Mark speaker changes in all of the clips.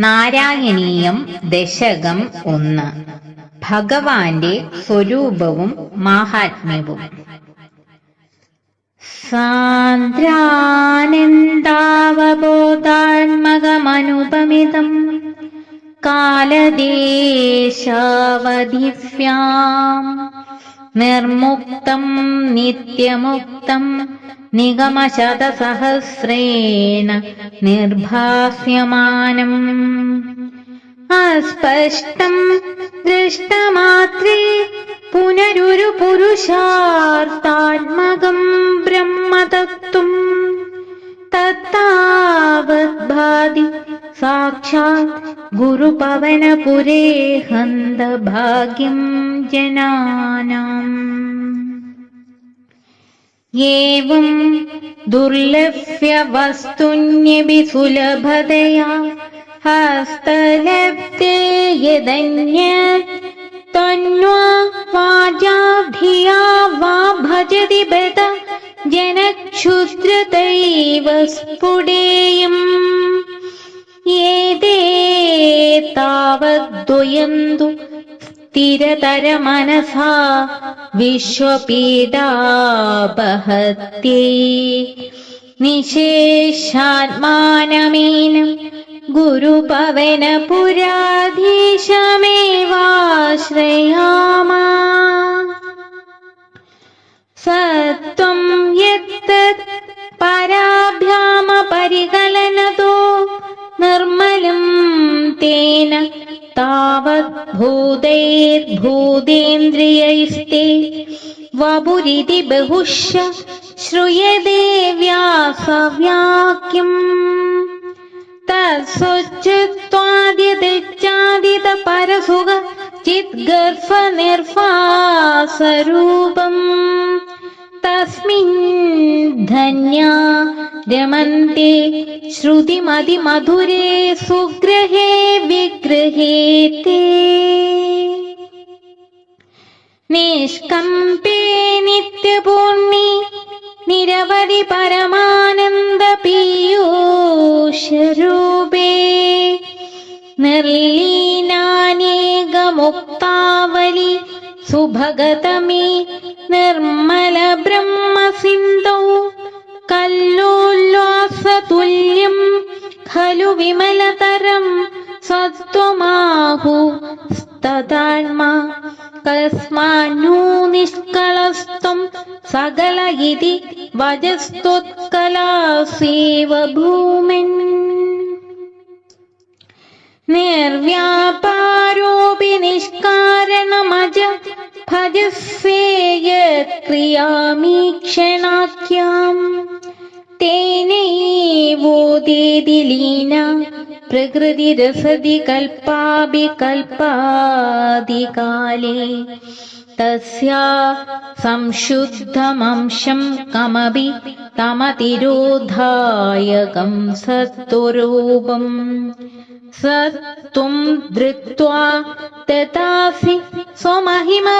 Speaker 1: നാരായണീയം ദശകം ഒന്ന്. ഭഗവാന്റെ സ്വരൂപവും മാഹാത്മ്യവും. സാന്ദ്രാനന്ദാവബോധാത്മകമനുപമിതം. കാലദേശാവധിവ്യാം നിർമുക്തം നിത്യമുക്തം. निगमशतसहस्रेण निर्भास्यमानम्। अस्पष्टम् दृष्टमात्रे पुनरुपुरुषार्तात्मकम् ब्रह्म दत्तुम् तथावद्भाति साक्षात् गुरुपवनपुरे हन्त भाग्यम् जनानाम्। एवं दुर्लभ्यवस्तुन्यपि सुलभतया हस्तलब्धे यदन्यत् तन्वा वाजा धिया वा भजति बत जनक्षुद्रतैव स्फुटेयम् एते तावद्वयन्तु स्थिरतरमनसा വിശ്വപീഡാപഹത്യൈ നിശേഷാത്മാനമീനം ഗുരുപവനപുരാധീശമേവാശ്രയാ तावद्भूतैर्भूतेन्द्रियैस्ते वपुरिति बहुश श्रूयते व्यासव्याक्यम् तत्स्वच्छत्वादितचादितपरसुख चिद्गर्भनिर्वासरूपम्। तस्मिन् धन्या रमन्ते श्रुतिमतिमधुरे सुग्रहे विग्रहे ते निष्कम्पे नित्यपूर्णि निरवधि परमानन्द पीयूषरूपे निर्लीनानेकमुक्तावलि सुभगतमे തുല്യം ഖലു വിമലതരം സത്വമാഹു തഥാത്മാ കസ്മാനൂ നിഷ്കളസ്ത്വം സകല ഇതി വജസ്ത്വത്കലാസീവ ഭൂമിൻ. നിർവ്യാപാരോപി നിഷ്കാരണമജ ഭജസ്സേയ ക്രിയാമീക്ഷണാഖ്യാം. തേ देवोदेदि लीना प्रकृतिरसदि कल्पाभिकल्पादिकाले तस्या संशुद्धमंशम् कमपि तमतिरोधायकम् सत्त्वरूपम् स धृत्वा तथासि स्वमहिमविभवाकुण्ड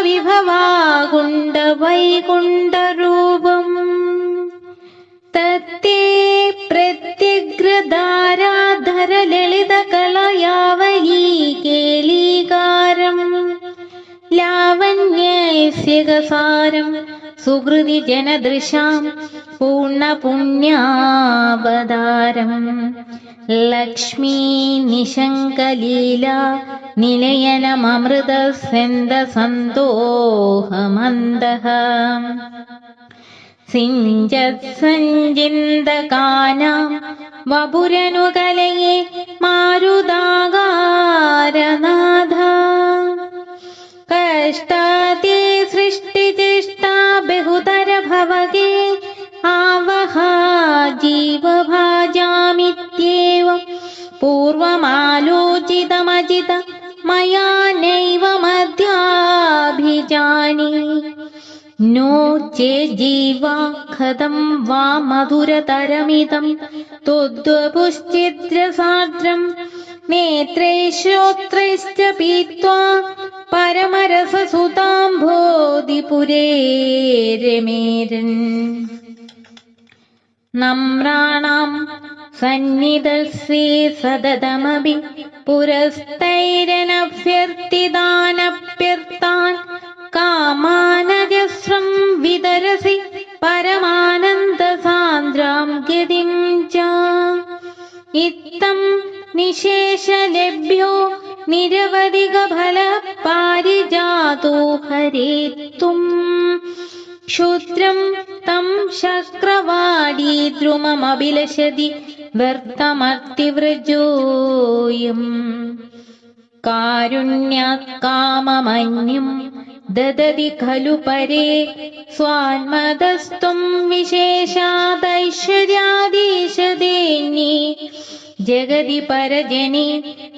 Speaker 1: वैकुण्डरूपम् तत्ते ധാരാധര ലളിത കളയാവലി കേളീകാരം ലാവണ്യസ്യകസാരം സുഹൃതി ജനദൃശാം പൂർണപുണ്യാവതാരം ലക്ഷ്മീ നിശങ്കലീല നിലയനമൃത സെന്ത സന്തോഹമന്തഃ സിഞ്ചത്സഞ്ചിന്തകാനാം വപുരനുകലയെ മാരുതാകാരനാഥ കഷ്ടാതി സൃഷ്ടിചേഷ്ടാ ബഹുതര ഭവകേ ആവഹ ജീവഭാജാമിത്യേവം പൂർവമാലോചിതമജിത मया नैव मध्याभिजानि नो चेज्जीवा ഹതം വാ മധുരതരമിതം. ത്വദ്വപുശ്ചിദ്രസാദ്രം നേത്രൈശ്രോത്രൈശ്ച പീത്വാ പരമരസസുതാംഭോധിപുരേ രമേരൻ. നമ്രാണാം സന്നിധസ്സേ സതതമപി പുരസ്തൈരനഭ്യർത്ഥിതാനഭ്യർത്ഥാൻ കാമാനജസ്രം വിതരസി നിശേഷലഭ്യോ നിരവധികഫല പാരിജാതോ ഹരേത്തും. ക്ഷുദ്രം തം ശക്രവാടി ദ്രുമമഭിലഷതി വർത്തമർത്തിവ്രജോയും കാരുണ്യക്കാമമന്യും ദദതി ഖലു പരേ സ്വാത്മതസ്തും വിശേഷാദൈശ്വര്യാദീശദേന്യേ जगदि परजने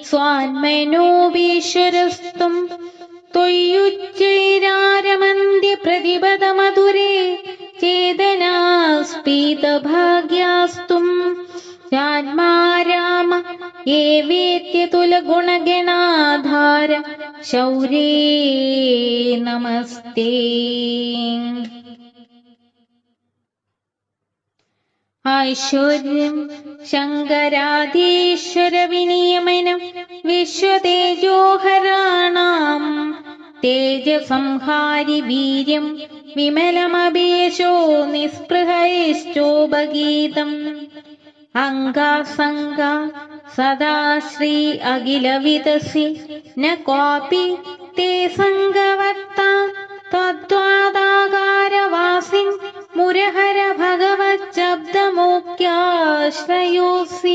Speaker 1: स्वान्मनो वीश्वरस्तु्युच्चैरारमन्दिप्रतिपद मधुरे चेदनास्पीतभाग्यास्तु जान्माराम एवेत्यतुलगुणगणाधार शौरे नमस्ते ഐശ്വര്യം ശങ്കരാദീശ്വര വിനിയമനം വിശ്വതേജോഹരാണാം തേജസംഹാരി വീര്യം വിമലമപേശോ നിസ്പൃഹയശ്ചോപഗീതം അംഗാസംഗ സദാ ശ്രീ അഖിലവിതസി ന കോപി തേ സംഗവർത്ത തദ്വാദാകാരവാസിൻ മുരഹര വാക്യാശ്രയോസീ